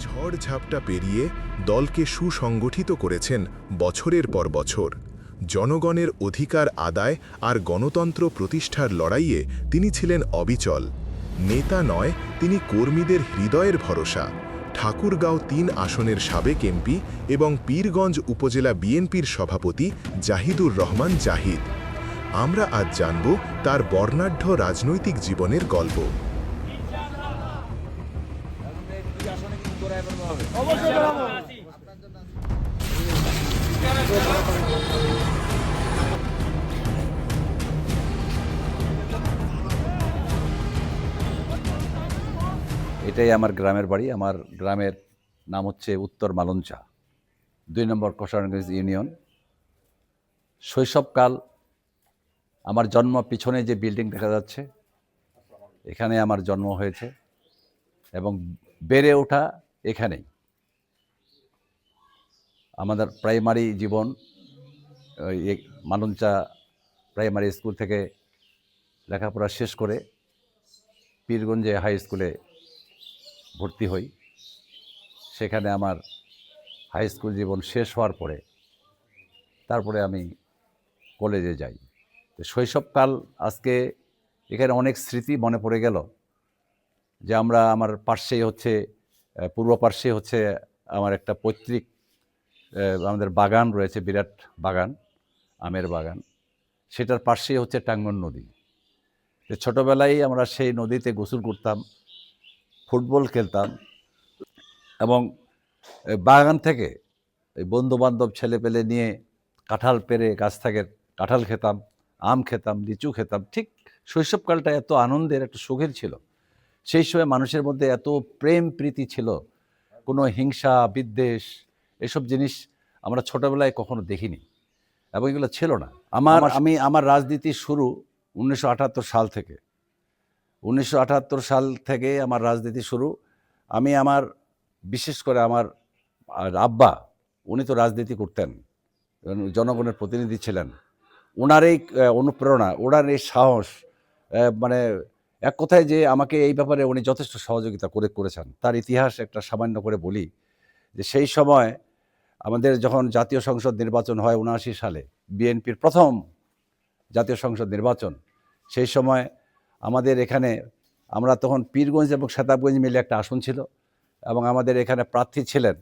ঝড় ঝাপটা পেরিয়ে দলকে সুসংগঠিত করেছেন বছরের পর বছর। জনগণের অধিকার আদায় আর গণতন্ত্র প্রতিষ্ঠার লড়াইয়ে তিনি ছিলেন অবিচল। নেতা নয়, তিনি কর্মীদের হৃদয়ের ভরসা। ঠাকুরগাঁও তিন আসনের সাবেক এমপি এবং পীরগঞ্জ উপজেলা বিএনপির সভাপতি জাহিদুর রহমান জাহিদ। আমরা আজ জানব তার বর্ণাঢ্য রাজনৈতিক জীবনের গল্প। এটাই আমার গ্রামের বাড়ি। আমার গ্রামের নাম হচ্ছে উত্তর মালঞ্চা। দুই নম্বর কষারগঞ্জ ইউনিয়ন। শৈশবকাল আমার জন্ম, পিছনে যে বিল্ডিং দেখা যাচ্ছে, এখানে আমার জন্ম হয়েছে এবং বেড়ে ওঠা এখানেই। আমাদের প্রাইমারি জীবন মালঞ্চা প্রাইমারি স্কুল থেকে লেখাপড়া শেষ করে পীরগঞ্জে হাই স্কুলে ভর্তি হই। সেখানে আমার হাই স্কুল জীবন শেষ হওয়ার পরে তারপরে আমি কলেজে যাই। তো শৈশবকাল আজকে এখানে অনেক স্মৃতি মনে পড়ে গেল যে আমরা আমার পার্শ্বেই হচ্ছে পূর্ব পার্শ্বে হচ্ছে আমার একটা পৈতৃক আমাদের বাগান রয়েছে, বিরাট বাগান, আমের বাগান। সেটার পাশেই হচ্ছে টাঙ্গন নদী। ছোটোবেলায় আমরা সেই নদীতে গোসল করতাম। ফুটবল খেলতাম এবং বাগান থেকে এই বন্ধুবান্ধব ছেলেপেলে নিয়ে কাঁঠাল পেরে গাছ থেকে কাঁঠাল খেতাম আম খেতাম লিচু খেতাম। ঠিক শৈশবকালটা এত আনন্দের একটা সুখের ছিল। সেই সময় মানুষের মধ্যে এত প্রেম প্রীতি ছিল কোনো হিংসা বিদ্বেষ এসব জিনিস আমরা ছোটোবেলায় কখনো দেখিনি এবং এগুলো ছিল না। আমার আমি আমার রাজনীতি শুরু উনিশশো সাল থেকে। উনিশশো সাল থেকে আমার রাজনীতি শুরু। আমি আমার, বিশেষ করে আমার আব্বা, উনি তো রাজনীতি করতেন জনগণের প্রতিনিধি ছিলেন। ওনার এই অনুপ্রেরণা ওনার এই সাহস মানে এক কথায় যে আমাকে এই ব্যাপারে উনি যথেষ্ট সহযোগিতা করে, করেছেন। তার ইতিহাস একটা সামান্য করে বলি যে সেই সময় আমাদের যখন জাতীয় সংসদ নির্বাচন হয় উনআশি সালে, বিএনপির প্রথম জাতীয় সংসদ নির্বাচন, সেই সময় আমাদের এখানে, আমরা তখন পীরগঞ্জ এবং সেতাবগঞ্জ মিলে একটা আসন ছিল এবং আমাদের এখানে প্রার্থী ছিলেন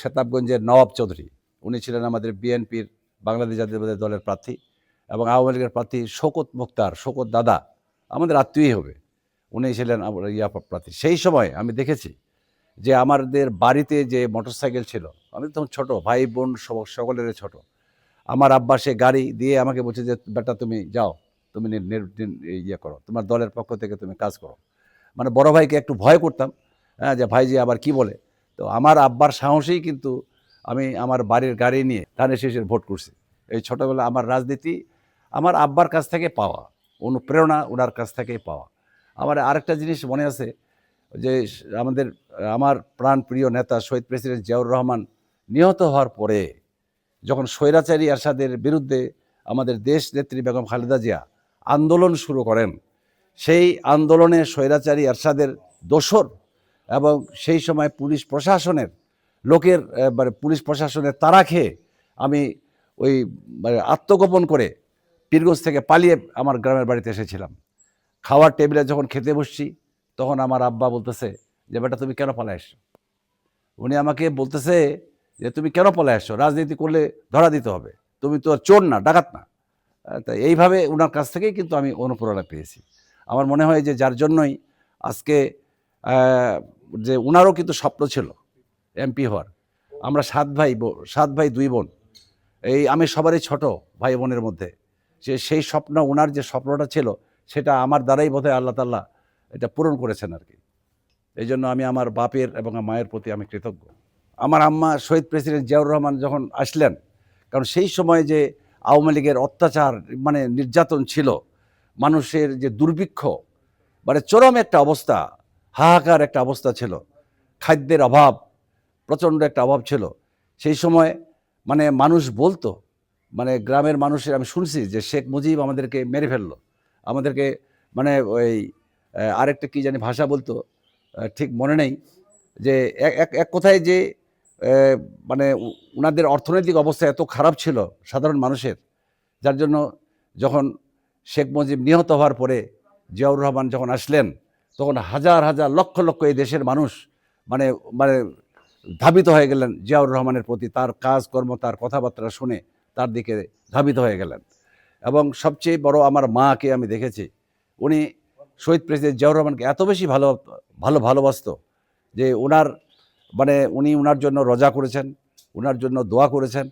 সেতাবগঞ্জের নবাব চৌধুরী। উনি ছিলেন আমাদের বিএনপির বাংলাদেশ জাতীয়তাবাদী দলের প্রার্থী এবং আওয়ামী লীগের প্রার্থী শোকত মুক্তার শোকত দাদা, আমাদের আত্মীয়ই হবে। উনি ছিলেন ইয়া প্রার্থী। সেই সময় আমি দেখেছি যে আমাদের বাড়িতে যে মোটরসাইকেল ছিল, আমি তখন ছোট, ভাই বোন সকলের ছোট। আমার আব্বা সে গাড়ি দিয়ে আমাকে বলছে যে, বেটা তুমি যাও। তুমি ইয়ে করো। তোমার দলের পক্ষ থেকে তুমি কাজ করো। মানে বড় ভাইকে একটু ভয় করতাম হ্যাঁ যে ভাই যে আবার কি বলে? তো আমার আব্বার সাহসেই কিন্তু আমি আমার বাড়ির গাড়ি নিয়ে ধানের শেষের ভোট করছি। এই ছোটোবেলা আমার রাজনীতি, আমার আব্বার কাছ থেকে পাওয়া, অনুপ্রেরণা ওনার কাছ থেকেই পাওয়া। আমার আরেকটা জিনিস মনে আছে, যে আমাদের, আমার প্রাণ প্রিয় নেতা শহীদ প্রেসিডেন্ট জিয়াউর রহমান নিহত হওয়ার পরে, যখন স্বৈরাচারী আরশাদের বিরুদ্ধে আমাদের দেশ নেত্রী বেগম খালেদা জিয়া আন্দোলন শুরু করেন। সেই আন্দোলনে স্বৈরাচারী আরশাদের দোসর এবং সেই সময় পুলিশ প্রশাসনের লোকের মানে পুলিশ প্রশাসনের তারা খেয়ে আমি ওই আত্মগোপন করে পীরগঞ্জ থেকে পালিয়ে আমার গ্রামের বাড়িতে এসেছিলাম। খাওয়ার টেবিলে যখন খেতে বসছি, তখন আমার আব্বা বলতেছে, যে বেটা, তুমি কেন পালায় এসছো? উনি আমাকে বলতেছে যে, তুমি কেন পালায় আসছো রাজনীতি করলে ধরা দিতে হবে। তুমি তো চোর না, ডাকাত না। তা এইভাবে ওনার কাছ থেকেই কিন্তু আমি অনুপ্রেরণা পেয়েছি। আমার মনে হয় যে যার জন্যই আজকে যে ওনারও কিন্তু স্বপ্ন ছিল এমপি হওয়ার। আমরা সাত ভাই সাত ভাই দুই বোন, এই আমি সবারই ছোট ভাই বোনের মধ্যে। যে সেই স্বপ্ন ওনার যে স্বপ্নটা ছিল, সেটা আমার দ্বারাই বোধহয় আল্লাহ তাল্লাহ এটা পূরণ করেছেন আর কি এই জন্য আমি আমার বাপের এবং মায়ের প্রতি আমি কৃতজ্ঞ। আমার আম্মা শহীদ প্রেসিডেন্ট জিয়াউর রহমান যখন আসলেন, কারণ সেই সময় যে আওয়ামী লীগের অত্যাচার মানে নির্যাতন ছিল। মানুষের যে দুর্ভিক্ষ মানে চরম একটা অবস্থা, হাহাকার একটা অবস্থা ছিল। খাদ্যের অভাব, প্রচণ্ড একটা অভাব ছিল। সেই সময় মানে মানুষ বলতো মানে গ্রামের মানুষের, আমি শুনছি যে শেখ মুজিব আমাদেরকে মেরে ফেলল। আমাদেরকে মানে ওই আরেকটা কি জানি ভাষা বলতো ঠিক মনে নেই। যে এক- এক কথায় যে মানে ওনাদের অর্থনৈতিক অবস্থা এত খারাপ ছিল সাধারণ মানুষের, যার জন্য যখন শেখ মুজিব নিহত হওয়ার পরে জিয়াউর রহমান যখন আসলেন, তখন হাজার হাজার, লক্ষ লক্ষ এই দেশের মানুষ মানে মানে ধাবিত হয়ে গেলেন জিয়াউর রহমানের প্রতি। তার কাজকর্ম তার কথাবার্তা শুনে তার দিকে ধাবিত হয়ে গেলেন। এবং সবচেয়ে বড় আমার মাকে আমি দেখেছি, উনি শহীদ প্রেসিডেন্ট জিয়াউর রহমানকে এত বেশি ভালো ভালো ভালোবাসতো যে ওনার মানে উনি ওনার জন্য রোজা করেছেন ওনার জন্য দোয়া করেছেন।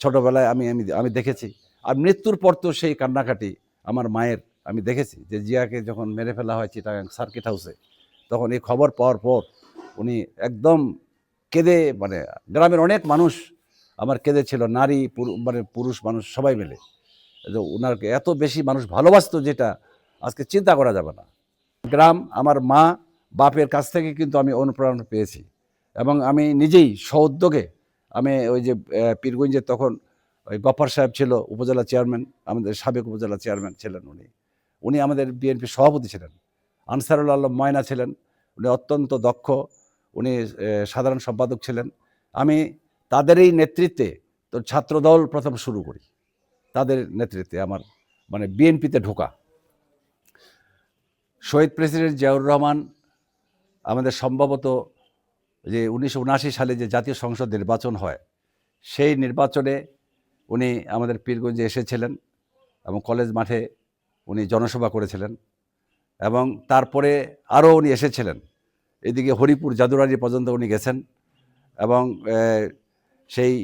ছোটোবেলায় আমি আমি আমি দেখেছি। আর মৃত্যুর পর তো সেই কান্নাকাটি আমার মায়ের, আমি দেখেছি যে জিয়াকে যখন মেরে ফেলা হয় চিটাগাং সার্কিট হাউসে, তখন এই খবর পাওয়ার পর উনি একদম কেঁদে মানে গ্রামের অনেক মানুষ আমার কেঁদে ছিল, নারী মানে পুরুষ মানুষ সবাই মিলে। যে ওনারকে এত বেশি মানুষ ভালোবাসতো যেটা আজকে চিন্তা করা যাবে না। গ্রাম আমার মা, বাপের কাছ থেকে কিন্তু আমি অনুপ্রেরণা পেয়েছি। এবং আমি নিজেই স্বউদ্যোগে আমি ওই যে পীরগঞ্জে তখন ওই গফর সাহেব ছিল উপজেলা চেয়ারম্যান, আমাদের সাবেক উপজেলা চেয়ারম্যান ছিলেন উনি। উনি আমাদের বিএনপি সভাপতি ছিলেন। আনসারুল আলম ময়না ছিলেন, উনি অত্যন্ত দক্ষ, উনি সাধারণ সম্পাদক ছিলেন। আমি তাদেরই নেতৃত্বে তো ছাত্রদল প্রথম শুরু করি। তাদের নেতৃত্বে আমার মানে বিএনপিতে ঢোকা। শহীদ প্রেসিডেন্ট জিয়াউর রহমান আমাদের সম্ভবত যে উনিশশো উনআশি সালে যে জাতীয় সংসদ নির্বাচন হয়, সেই নির্বাচনে উনি আমাদের পীরগঞ্জে এসেছিলেন এবং কলেজ মাঠে উনি জনসভা করেছিলেন এবং তারপরে আরও উনি এসেছিলেন। এদিকে হরিপুর জাদুরারি পর্যন্ত উনি গেছেন এবং সেই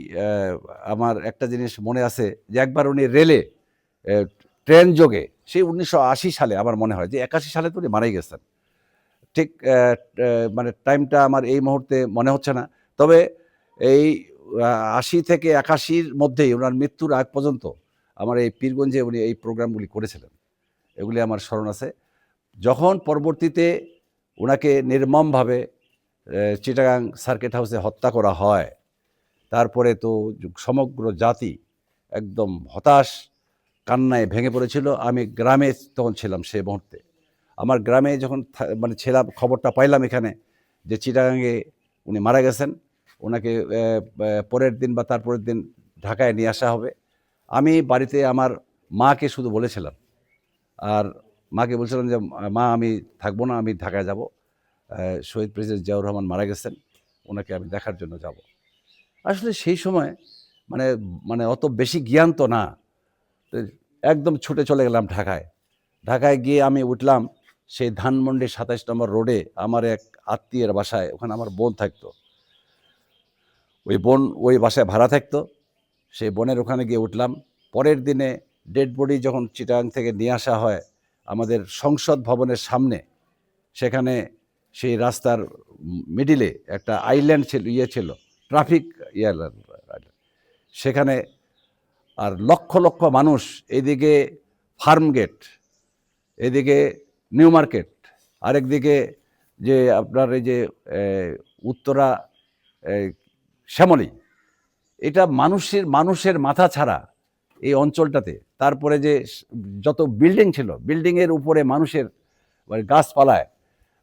আমার একটা জিনিস মনে আছে যে একবার উনি রেলে ট্রেন যোগে, সেই উনিশশো আশি সালে আমার মনে হয় যে একাশি সালে তো উনি মারাই গেছেন। ঠিক মানে টাইমটা আমার এই মুহূর্তে মনে হচ্ছে না। তবে এই আশি থেকে একাশির মধ্যেই ওনার মৃত্যুর আগ পর্যন্ত আমার এই পীরগঞ্জে উনি এই প্রোগ্রামগুলি করেছিলেন। এগুলি আমার স্মরণ আছে। যখন পরবর্তীতে ওনাকে নির্মমভাবে চিটাগাং সার্কিট হাউসে হত্যা করা হয়, তারপরে তো সমগ্র জাতি একদম হতাশ, কান্নায় ভেঙে পড়েছিল। আমি গ্রামে তখন ছিলাম সেই মুহূর্তে। আমার গ্রামে যখন মানে ছিলাম খবরটা পাইলাম এখানে যে চিটাগাঙ্গে উনি মারা গেছেন, ওনাকে পরের দিন বা তারপরের দিন ঢাকায় নিয়ে আসা হবে। আমি বাড়িতে আমার মাকে শুধু বলেছিলাম। আর মাকে বলছিলাম যে, মা, আমি থাকব না, আমি ঢাকায় যাব। শহীদ প্রেসিডেন্ট জিয়াউর রহমান মারা গেছেন, ওনাকে আমি দেখার জন্য যাব। আসলে সেই সময় মানে মানে অত বেশি জ্ঞান তো না। একদম ছুটে চলে গেলাম ঢাকায়। ঢাকায় গিয়ে আমি উঠলাম সেই ধানমন্ডি সাতাইশ নম্বর রোডে আমার এক আত্মীয়ের বাসায়, ওখানে আমার বোন থাকতো। ওই বোন ওই বাসায় ভাড়া থাকতো। সেই বোনের ওখানে গিয়ে উঠলাম। পরের দিনে ডেড বডি যখন চিটাং থেকে নিয়ে আসা হয় আমাদের সংসদ ভবনের সামনে, সেখানে সেই রাস্তার মিডিলে একটা আইল্যান্ড ছিল ইয়ে ছিল, ট্রাফিক ইয়ে সেখানে আর লক্ষ লক্ষ মানুষ এদিকে ফার্ম গেট, এদিকে নিউ মার্কেট আরেকদিকে যে আপনার এই যে উত্তরা শ্যামলী, এটা মানুষের মানুষের মাথা ছাড়া এই অঞ্চলটাতে। তারপরে যে যত বিল্ডিং ছিল, বিল্ডিংয়ের উপরে মানুষের মানে গাছপালায়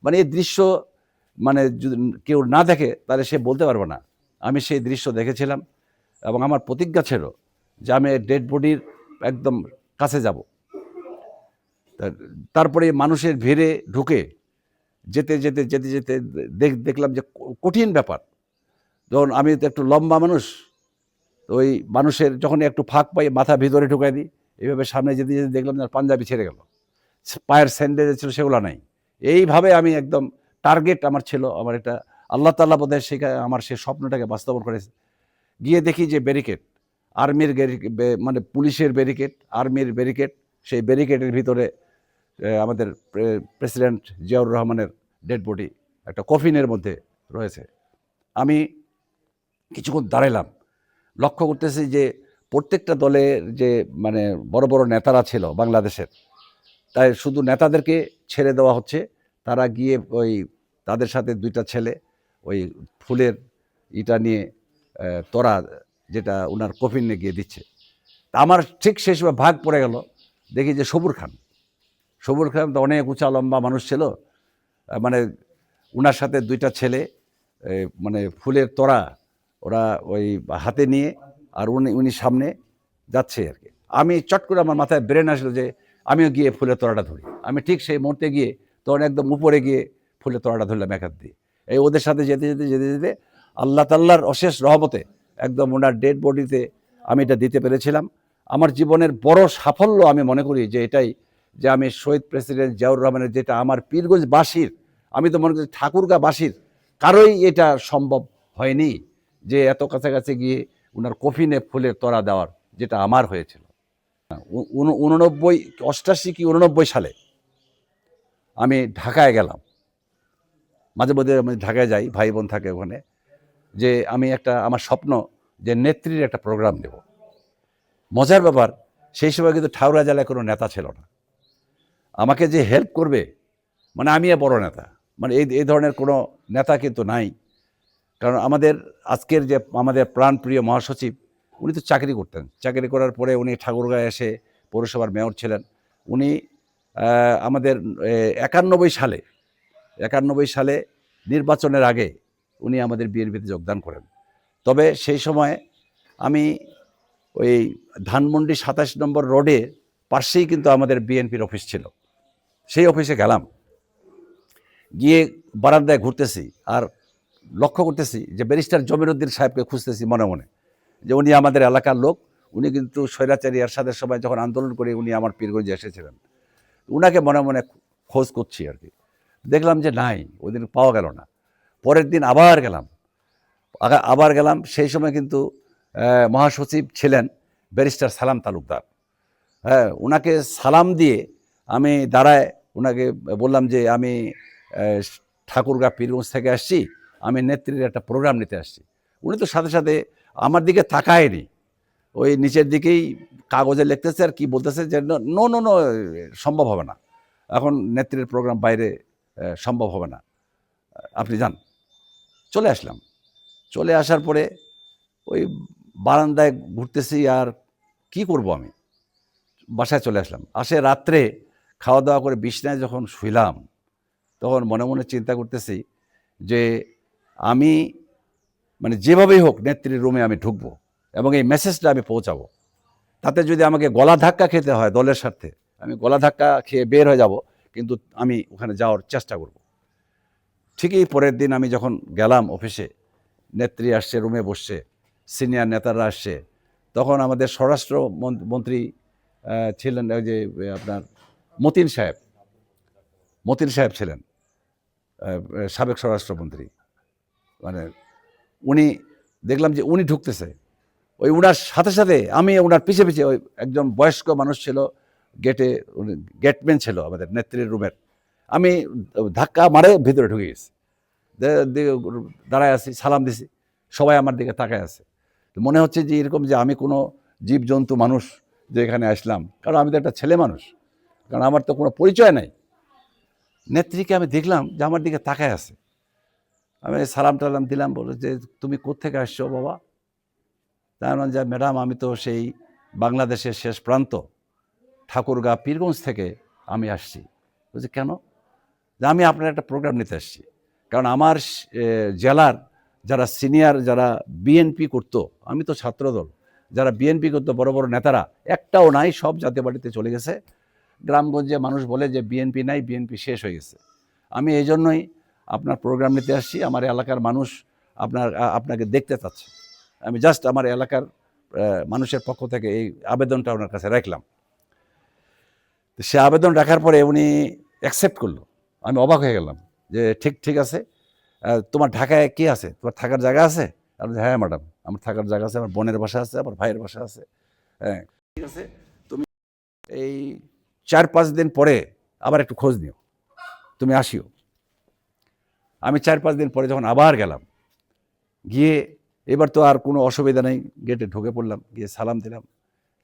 মানে এই দৃশ্য মানে যদি কেউ না দেখে, তাহলে সে বলতে পারবে না। আমি সেই দৃশ্য দেখেছিলাম এবং আমার প্রতিজ্ঞা ছিল যে আমি ডেড বডির একদম কাছে যাব। তারপরে মানুষের ভিড়ে ঢুকে যেতে যেতে যেতে যেতে দেখ, দেখলাম যে কঠিন ব্যাপার। যখন আমি তো একটু লম্বা মানুষ, তো ওই মানুষের যখন একটু ফাঁক পাই, মাথা ভিতরে ঢুকাই দিই, এইভাবে সামনে যেতে যেতে দেখলাম যে পাঞ্জাবি ছেড়ে গেল। পায়ের স্যান্ডেল ছিল সেগুলো নাই। এইভাবে আমি একদম টার্গেট আমার ছিল, আমার এটা আল্লাহ তাল্লাহ বোধহয় সেখানে আমার সেই স্বপ্নটাকে বাস্তবন করেছে। গিয়ে দেখি যে ব্যারিকেড, আর্মির মানে পুলিশের ব্যারিকেড, আর্মির ব্যারিকেড, সেই ব্যারিকেডের ভিতরে আমাদের প্রেসিডেন্ট জিয়াউর রহমানের ডেড বডি একটা কফিনের মধ্যে রয়েছে। আমি কিছুক্ষণ দাঁড়াইলাম। লক্ষ্য করতেছি যে প্রত্যেকটা দলের যে মানে বড় বড় নেতারা ছিল বাংলাদেশের, তাই শুধু নেতাদেরকে ছেড়ে দেওয়া হচ্ছে। তারা গিয়ে ওই তাদের সাথে দুইটা ছেলে, ওই ফুলের ইটা নিয়ে তোরা যেটা ওনার কফিনে গিয়ে দিচ্ছে। আমার ঠিক সময় ভাগ পড়ে গেল। দেখি যে সবুর খান। সবুর খান তো অনেক উঁচা লম্বা মানুষ ছিল। মানে ওনার সাথে দুইটা ছেলে মানে ফুলের তোড়া ওরা ওই হাতে নিয়ে আর উনি উনি সামনে যাচ্ছে আর কি। আমি চট করে আমার মাথায় ব্রেন আসলো যে আমিও গিয়ে ফুলের তোড়াটা ধরি। আমি ঠিক সেই মুহূর্তে গিয়ে তখন একদম উপরে গিয়ে ফুলের তোড়াটা ধরলাম এক দিয়ে। এই ওদের সাথে যেতে যেতে যেতে যেতে আল্লাহ তাল্লাহর অশেষ রহমতে একদম ওনার ডেড বডিতে আমি এটা দিতে পেরেছিলাম। আমার জীবনের বড় সাফল্য আমি মনে করি যে এটাই যে আমি শহীদ প্রেসিডেন্ট জিয়াউর রহমানের যেটা আমার পীরগঞ্জবাসীর আমি তো মনে করি ঠাকুরগাঁবাসীর কারোই এটা সম্ভব হয়নি যে এত কাছাকাছি গিয়ে ওনার কফিনে ফুলের তোড়া দেওয়ার যেটা আমার হয়েছিল। উননব্বই, অষ্টাশি কি উননব্বই সালে আমি ঢাকায় গেলাম। মাঝে মধ্যে আমি ঢাকায় যাই ভাই বোন থাকে ওখানে, যে আমি একটা, আমার স্বপ্ন যে নেত্রীর একটা প্রোগ্রাম দেব। মজার ব্যাপার, সেই সময় কিন্তু ঠাউরা জেলায় কোনো নেতা ছিল না। আমাকে যে হেল্প করবে মানে আমি বড় নেতা। মানে এই এই ধরনের কোনো নেতা কিন্তু নাই। কারণ আমাদের আজকের যে আমাদের প্রাণপ্রিয় মহাসচিব, উনি তো চাকরি করতেন। চাকরি করার পরে উনি ঠাকুরগাঁয়ে এসে পৌরসভার মেয়র ছিলেন। উনি আমাদের একানব্বই সালে একানব্বই সালে নির্বাচনের আগে উনি আমাদের বিএনপিতে যোগদান করেন। তবে সেই সময় আমি ওই ধানমন্ডি সাতাশ নম্বর রোডে পাশেই কিন্তু আমাদের বিএনপির অফিস ছিল। সেই অফিসে গেলাম। গিয়ে বারান্দায় ঘুরতেছি আর লক্ষ্য করতেছি যে ব্যারিস্টার জমিরুদ্দিন সাহেবকে খুঁজতেছি মনে মনে। যে উনি আমাদের এলাকার লোক, উনি কিন্তু স্বৈরাচারী এরশাদের সময় যখন আন্দোলন করে উনি আমার পীরগঞ্জে এসেছিলেন। উনাকে মনে মনে খোঁজ করছি আর কি। দেখলাম যে নাই ওই দিন পাওয়া গেল না। পরের দিন আবার গেলাম। আবার গেলাম, সেই সময় কিন্তু মহাসচিব ছিলেন ব্যারিস্টার সালাম তালুকদার। হ্যাঁ ওনাকে সালাম দিয়ে আমি দাঁড়ায় ওনাকে বললাম যে আমি ঠাকুরগাঁ পীরগঞ্জ থেকে আসছি, আমি নেত্রীর একটা প্রোগ্রাম নিতে আসছি। উনি তো সাথে সাথে আমার দিকে তাকায়নি। ওই নিচের দিকেই কাগজে লিখতেছে আর কি বলতেছে যে, নো নো নো সম্ভব হবে না। এখন নেত্রীর প্রোগ্রাম বাইরে সম্ভব হবে না। আপনি যান। চলে আসলাম। চলে আসার পরে ওই বারান্দায় ঘুরতেছি আর কি করব আমি? বাসায় চলে আসলাম। আসে রাত্রে খাওয়া দাওয়া করে বিছনায় যখন শুইলাম, তখন মনে মনে চিন্তা করতেছি যে আমি মানে যেভাবেই হোক নেত্রীর রুমে আমি ঢুকবো এবং এই মেসেজটা আমি পৌঁছাবো। তাতে যদি আমাকে গলা ধাক্কা খেতে হয় দলের স্বার্থে, আমি গলা ধাক্কা খেয়ে বের হয়ে যাব, কিন্তু আমি ওখানে যাওয়ার চেষ্টা করব। ঠিকই পরের দিন আমি যখন গেলাম অফিসে, নেত্রী আসছে, রুমে বসছে সিনিয়র নেতারা আসছে, তখন আমাদের স্বরাষ্ট্র মন- মন্ত্রী ছিলেন যে, আপনার মতিন সাহেব মতিন সাহেব ছিলেন সাবেক স্বরাষ্ট্রমন্ত্রী। মানে উনি, দেখলাম যে উনি ঢুকতেছে। ওই উনার সাথে সাথে আমি ওনার পিছে পিছে ওই একজন বয়স্ক মানুষ ছিল, গেটে গেটম্যান ছিল আমাদের নেত্রীর রুমের। আমি ধাক্কা মারে ভিতরে ঢুকে গেছি। দাঁড়ায় আছি, সালাম দিছি। সবাই আমার দিকে তাকায় আছে। মনে হচ্ছে যে এরকম যে আমি কোনো জীবজন্তু মানুষ যে এখানে আসলাম, কারণ আমি তো একটা ছেলে মানুষ। কারণ আমার তো কোনো পরিচয় নাই। নেত্রীকে আমি দেখলাম যে আমার দিকে তাকায় আছে। আমি সালাম টালাম দিলাম বলে যে, তুমি কোত্থেকে আসছো বাবা? তাই বললাম যে, ম্যাডাম, আমি তো সেই বাংলাদেশের শেষ প্রান্ত, ঠাকুরগাঁ, পীরগঞ্জ থেকে আমি আসছি। বলছি, কেন? যে, আমি আপনার একটা প্রোগ্রাম নিতে আসছি। কারণ আমার জেলার যারা সিনিয়র যারা বিএনপি করত, আমি তো ছাত্রদল, যারা বিএনপি করতো, বড় বড় নেতারা, একটাও নাই, সব জাতীয় বাড়িতে চলে গেছে। গ্রামগঞ্জে মানুষ বলে যে বিএনপি নাই, বিএনপি শেষ হয়ে গেছে। আমি এই জন্যই আপনার প্রোগ্রাম নিতে আসছি, আমার এলাকার মানুষ আপনার আপনাকে দেখতে চাচ্ছে। আমি জাস্ট আমার এলাকার মানুষের পক্ষ থেকে এই আবেদনটা ওনার কাছে রাখলাম। তো সে আবেদন রাখার পরে উনি অ্যাকসেপ্ট করল। আমি অবাক হয়ে গেলাম যে ঠিক ঠিক আছে। তোমার ঢাকায় কি আছে? তোমার থাকার জায়গা আছে? আমি হ্যাঁ ম্যাডাম আমার থাকার জায়গা আছে, আমার বোনের বাসা আছে, আমার ভাইয়ের বাসা আছে। হ্যাঁ ঠিক আছে। তুমি এই চার পাঁচ দিন পরে আবার একটু খোঁজ নিও। তুমি আসিও। আমি চার পাঁচ দিন পরে যখন আবার গেলাম, গিয়ে এবার তো আর কোনো অসুবিধা নেই গেটে ঢুকে পড়লাম, গিয়ে সালাম দিলাম।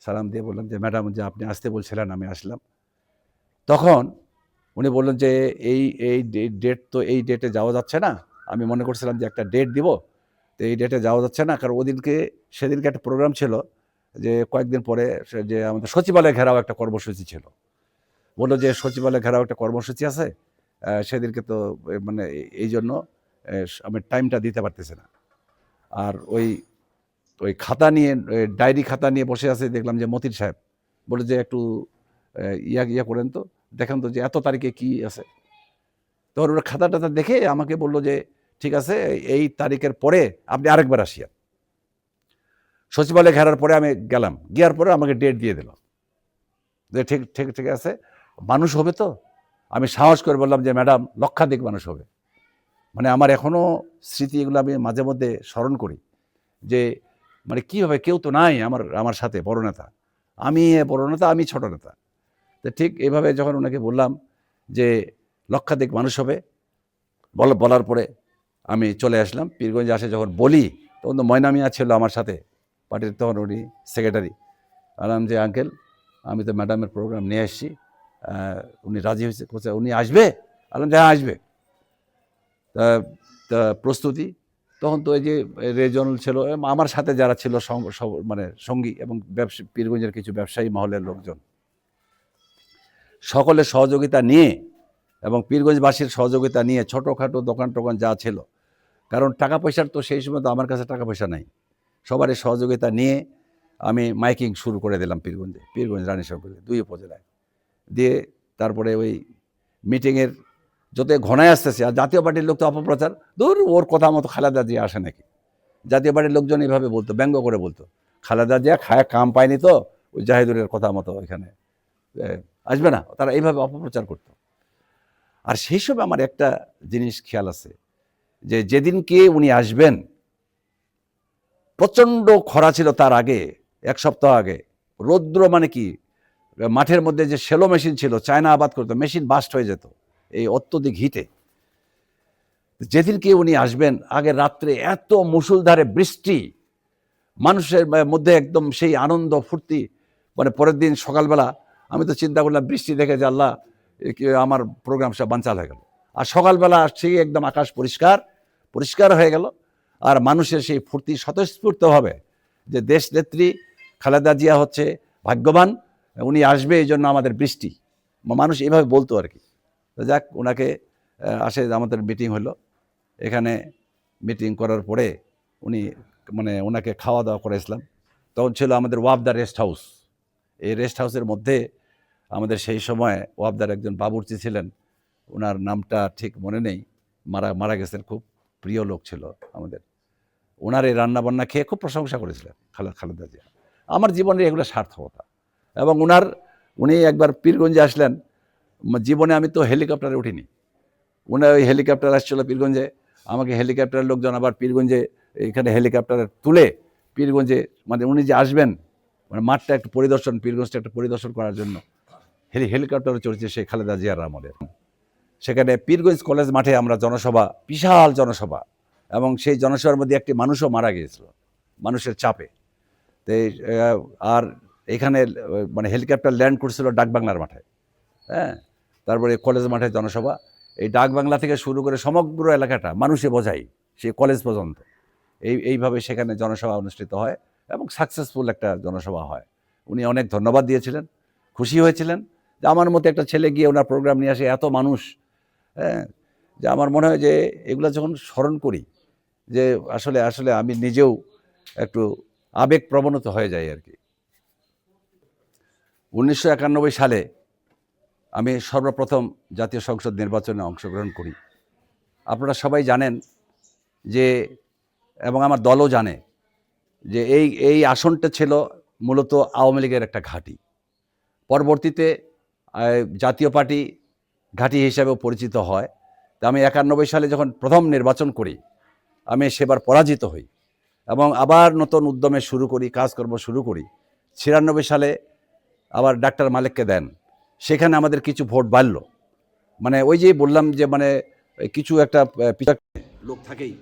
সালাম দিয়ে বললাম যে, ম্যাডাম, যে আপনি আসতে বলছিলেন, আমি আসলাম। তখন উনি বললেন যে, এই এই ডেট তো এই ডেটে যাওয়া যাচ্ছে না। আমি মনে করছিলাম যে একটা ডেট দিব, তো এই ডেটে যাওয়া যাচ্ছে না। কারণ ওদিনকে, সেদিনকে একটা প্রোগ্রাম ছিল যে, কয়েকদিন পরে যে আমাদের সচিবালয় ঘেরাও একটা কর্মসূচি ছিল। বলল যে, সচিবালয় ঘেরাও একটা কর্মসূচি আছে সেদিনকে তো মানে এই জন্য আমি টাইমটা দিতে পারতেছে না। আর ওই ওই খাতা নিয়ে ডায়েরি খাতা নিয়ে বসে আছে, দেখলাম যে মতির সাহেব। বলে যে, একটু ইয়া ইয়া করেন তো, দেখেন তো যে, এত তারিখে কি আছে? তখন ওরা খাতা টাতা দেখে আমাকে বলল যে, ঠিক আছে, এই তারিখের পরে আপনি আরেকবার আসিয়া। সচিবালয় ঘেরার পরে আমি গেলাম। গিয়ার পরে আমাকে ডেট দিয়ে দিল। যে, ঠিক ঠিক ঠিক আছে মানুষ হবে তো? আমি সাহস করে বললাম যে, ম্যাডাম, লক্ষাধিক মানুষ হবে। মানে আমার এখনও স্মৃতি এগুলো আমি মাঝে মধ্যে স্মরণ করি যে মানে কী হবে, কেউ তো নাই আমার আমার সাথে, বড় নেতা। আমি বড় নেতা, আমি ছোট নেতা। তো ঠিক এভাবে যখন ওনাকে বললাম যে, লক্ষাধিক মানুষ হবে, বল, বলার পরে আমি চলে আসলাম। পীরগঞ্জে আসে যখন বলি, তখন তো ময়না মিয়া ছিল আমার সাথে। পার্টির তখন উনি সেক্রেটারি আলাম যে, আঙ্কেল, আমি তো ম্যাডামের প্রোগ্রাম নিয়ে এসেছি উনি রাজি হয়েছে উনি আসবে? আলাম যে আসবে। তা তা প্রস্তুতি। তখন তো এই যে রেজনাল ছিল আমার সাথে যারা ছিল মানে সঙ্গী এবং ব্যবসা, পীরগঞ্জের কিছু ব্যবসায়ী মহলের লোকজন। সকলের সহযোগিতা নিয়ে এবং পীরগঞ্জবাসীর সহযোগিতা নিয়ে ছোটোখাটো দোকান টোকান যা ছিল, কারণ টাকা পয়সার তো সেই সময় তো আমার কাছে টাকা পয়সা নাই। সবারই সহযোগিতা নিয়ে আমি মাইকিং শুরু করে দিলাম পীরগঞ্জে, পীরগঞ্জ রানী শঙ্করে দুই উপজেলায়। দিয়ে তারপরে ওই মিটিংয়ের যত ঘনায় আসতেছে, আর জাতীয় পার্টির লোক তো অপপ্রচার দূর ওর কথা মতো খালেদা জিয়া আসে নাকি? জাতীয় পার্টির লোকজন এইভাবে বলতো, ব্যঙ্গ করে বলতো, খালেদা জিয়া খায়, কাম পায়নি তো, ওই জাহিদুরের কথা মতো ওইখানে আসবে না, তারা এইভাবে অপপ্রচার করতো। আর সেই সময় আমার একটা জিনিস খেয়াল আছে, যে যেদিনকে উনি আসবেন, প্রচণ্ড খরা ছিল তার আগে, এক সপ্তাহ আগে, রৌদ্র মানে কি? মাঠের মধ্যে যে সেলো মেশিন ছিল, চায়না আবাদ করতো, মেশিন বাস্ট হয়ে যেত এই অত্যধিক হিটে। যেদিনকে উনি আসবেন আগে রাত্রে এত মুসুলধারে বৃষ্টি, মানুষের মধ্যে একদম সেই আনন্দ, ফুর্তি মানে পরের দিন সকালবেলা আমি তো চিন্তা করলাম, বৃষ্টি দেখে যে আল্লাহ আমার প্রোগ্রাম সব বাঞ্চাল হয়ে গেল। আর সকালবেলা আসছি, একদম আকাশ পরিষ্কার পরিষ্কার হয়ে গেল। আর মানুষের সেই ফুর্তি স্বতঃস্ফূর্তভাবে যে দেশ নেত্রী খালেদা জিয়া হচ্ছে ভাগ্যবান উনি আসবে এই জন্য আমাদের বৃষ্টি। মানুষ এভাবে বলতো আর কি। তো যাক ওনাকে আসে আমাদের মিটিং হলো। এখানে মিটিং করার পরে উনি মানে ওনাকে খাওয়া দাওয়া করেছিলাম তখন ছিল আমাদের ওয়াবদা রেস্ট হাউস এই রেস্ট হাউসের মধ্যে আমাদের সেই সময় ওয়াবদার একজন বাবুর্চি ছিলেন। ওনার নামটা ঠিক মনে নেই। মারা মারা গেছেন খুব প্রিয় লোক ছিল আমাদের। ওনার এই রান্নাবান্না খেয়ে খুব প্রশংসা করেছিলেন খালেদ খালেদা জিয়া। আমার জীবনের এগুলো সার্থকতা। এবং ওনার উনি একবার পীরগঞ্জে আসলেন। জীবনে আমি তো হেলিকপ্টারে উঠিনি। উনার ওই হেলিকপ্টার আসছিল পীরগঞ্জে। আমাকে হেলিকপ্টারের লোকজন আবার পীরগঞ্জে এখানে হেলিকপ্টারে তুলে পীরগঞ্জে মানে উনি যে আসবেন মানে মাঠটা একটু পরিদর্শন, পীরগঞ্জটা একটু পরিদর্শন করার জন্য। হেলি, হেলিকপ্টারে চড়ছে সেই খালেদা জিয়ার আমলের সেখানে পীরগঞ্জ কলেজ মাঠে আমরা জনসভা, বিশাল জনসভা, এবং সেই জনসভার মধ্যে একটি মানুষও মারা গিয়েছিল, মানুষের চাপে। তো আর এখানে মানে হেলিকপ্টার ল্যান্ড করছিল ডাকবাংলার মাঠে হ্যাঁ? তারপরে কলেজ মাঠে জনসভা। এই ডাকবাংলা থেকে শুরু করে সমগ্র এলাকাটা মানুষে বোঝাই সেই কলেজ পর্যন্ত। এই, এইভাবে সেখানে জনসভা অনুষ্ঠিত হয় এবং সাকসেসফুল একটা জনসভা হয়। উনি অনেক ধন্যবাদ দিয়েছিলেন, খুশি হয়েছিলেন যে আমার মতো একটা ছেলে গিয়ে ওনার প্রোগ্রাম নিয়ে আসে এত মানুষ হ্যাঁ? যে আমার মনে হয় যে এগুলো যখন স্মরণ করি, যে আসলে আসলে আমি নিজেও একটু আবেগ প্রবণত হয়ে যাই আর কি। উনিশশো একানব্বই সালে আমি সর্বপ্রথম জাতীয় সংসদ নির্বাচনে অংশগ্রহণ করি। আপনারা সবাই জানেন যে, এবং আমার দলও জানে যে এই এই আসনটা ছিল মূলত আওয়ামী লীগের একটা ঘাঁটি। পরবর্তীতে জাতীয় পার্টি ঘাঁটি হিসাবেও পরিচিত হয়। তা আমি একানব্বই সালে যখন প্রথম নির্বাচন করি, আমি সেবার পরাজিত হই এবং আবার নতুন উদ্যমে শুরু করি, কাজকর্ম শুরু করি। ছিয়ানব্বই সালে আবার ডাক্তার মালিককে দেন। সেখানে আমাদের কিছু ভোট বাড়ল। মানে ওই যে বললাম যে মানে কিছু একটা লোক থাকেই।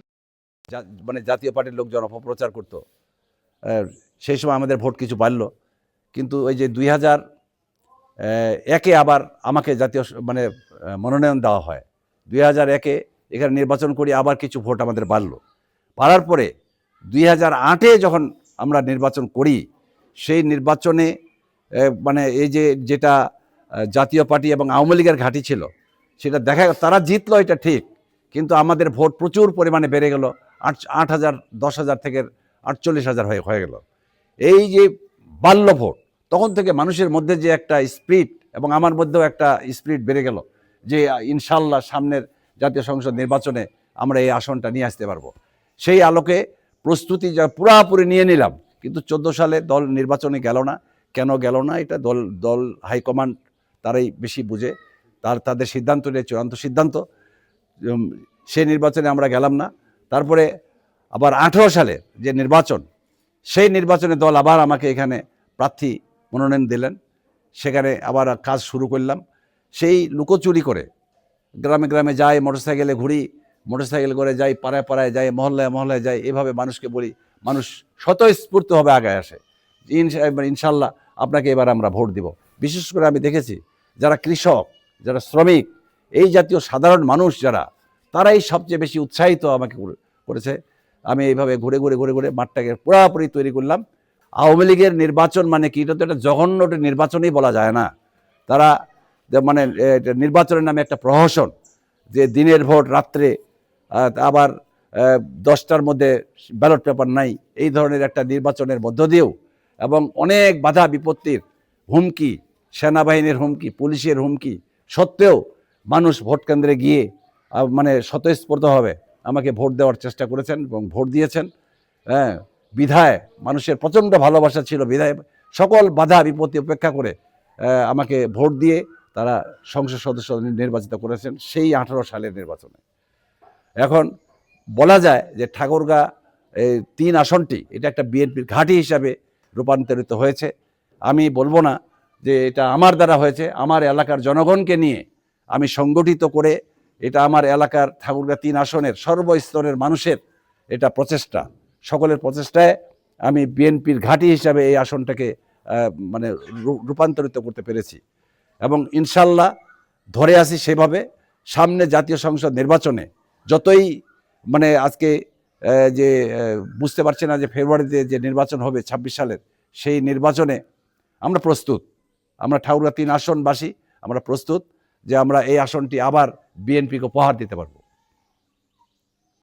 মানে জাতীয় পার্টির লোকজন অপপ্রচার করতো। সেই সময় আমাদের ভোট কিছু বাড়ল। কিন্তু ওই যে দুই হাজার একে আবার আমাকে জাতীয় মানে মনোনয়ন দেওয়া হয়। দুই হাজার একে এখানে নির্বাচন করি আবার কিছু ভোট আমাদের বাড়লো। বাড়ার পরে দুই হাজার আটে যখন আমরা নির্বাচন করি, সেই নির্বাচনে মানে এই যে যেটা জাতীয় পার্টি এবং আওয়ামী লীগের ঘাঁটি ছিল, সেটা দেখা তারা জিতলো, এটা ঠিক। কিন্তু আমাদের ভোট প্রচুর পরিমাণে বেড়ে গেল, আট আট হাজার, দশ হাজার থেকে আটচল্লিশ হাজার হয়ে হয়ে গেল। এই যে বাল্য ভোট, তখন থেকে মানুষের মধ্যে যে একটা স্পিরিট এবং আমার মধ্যেও একটা স্পিরিট বেড়ে গেল, যে ইনশাল্লাহ সামনের জাতীয় সংসদ নির্বাচনে আমরা এই আসনটা নিয়ে আসতে পারব। সেই আলোকে প্রস্তুতি যা পুরাপুরি নিয়ে নিলাম, কিন্তু চোদ্দ সালে দল নির্বাচনে গেল না। কেন গেল না? এটা দল দল হাইকমান্ড তারাই বেশি বুঝে। তার, তাদের সিদ্ধান্ত নিয়ে চূড়ান্ত সিদ্ধান্ত। সেই নির্বাচনে আমরা গেলাম না। তারপরে আবার আঠেরো সালে যে নির্বাচন, সেই নির্বাচনে দল আবার আমাকে এখানে প্রার্থী মনোনয়ন দিলেন। সেখানে আবার কাজ শুরু করলাম। সেই লুকোচুরি করে গ্রামে গ্রামে যাই, মোটরসাইকেলে ঘুরি, মোটরসাইকেল করে যাই, পাড়ায় পাড়ায় যাই, মহল্লায় মহল্লায় যাই, এভাবে মানুষকে বলি। মানুষ স্বতঃস্ফূর্তভাবে আগায় আসে। ইনশা- ইনশাল্লাহ আপনাকে এবার আমরা ভোট দিব। বিশেষ করে আমি দেখেছি যারা কৃষক, যারা শ্রমিক, এই জাতীয় সাধারণ মানুষ যারা, তারাই সবচেয়ে বেশি উৎসাহিত আমাকে করেছে। আমি এইভাবে ঘুরে ঘুরে ঘুরে ঘুরে মাঠটাকে পুরাপুরি তৈরি করলাম। আওয়ামী লীগের নির্বাচন মানে কি? এটা তো একটা জঘন্য নির্বাচনই বলা যায় না। তারা মানে নির্বাচনের নামে একটা প্রহসন যে দিনের ভোট, রাত্রে আবার দশটার মধ্যে ব্যালট পেপার নাই। এই ধরনের একটা নির্বাচনের মধ্য দিয়েও এবং অনেক বাধা বিপত্তির হুমকি, সেনাবাহিনীর হুমকি, পুলিশের হুমকি সত্ত্বেও মানুষ ভোট কেন্দ্রে গিয়ে মানে স্বতঃস্ফূর্তভাবে আমাকে ভোট দেওয়ার চেষ্টা করেছেন এবং ভোট দিয়েছেন। হ্যাঁ বিধায় মানুষের প্রচণ্ড ভালোবাসা ছিল, বিধায় সকল বাধা বিপত্তি উপেক্ষা করে আমাকে ভোট দিয়ে তারা সংসদ সদস্য নির্বাচিত করেছেন সেই আঠারো সালের নির্বাচনে। এখন বলা যায় যে ঠাকুরগা, এই তিন আসনটি, এটা একটা বিএনপির ঘাঁটি হিসাবে রূপান্তরিত হয়েছে। আমি বলব না যে এটা আমার দ্বারা হয়েছে, আমার এলাকার জনগণকে নিয়ে আমি সংগঠিত করে এটা আমার এলাকার ঠাকুরগা তিন আসনের সর্বস্তরের মানুষের এটা প্রচেষ্টা। সকলের প্রচেষ্টায় আমি বিএনপির ঘাঁটি হিসাবে এই আসনটাকে মানে রূপান্তরিত করতে পেরেছি। এবং ইনশাল্লাহ ধরে আসি সেভাবে, সামনে জাতীয় সংসদ নির্বাচনে যতই মানে আজকে যে বুঝতে পারছে না যে ফেব্রুয়ারিতে যে নির্বাচন হবে ছাব্বিশ সালের, সেই নির্বাচনে আমরা প্রস্তুত। আমরা ঠাউরা তিন আসনবাসী, আমরা প্রস্তুত যে আমরা এই আসনটি আবার বিএনপিকে উপহার দিতে পারব।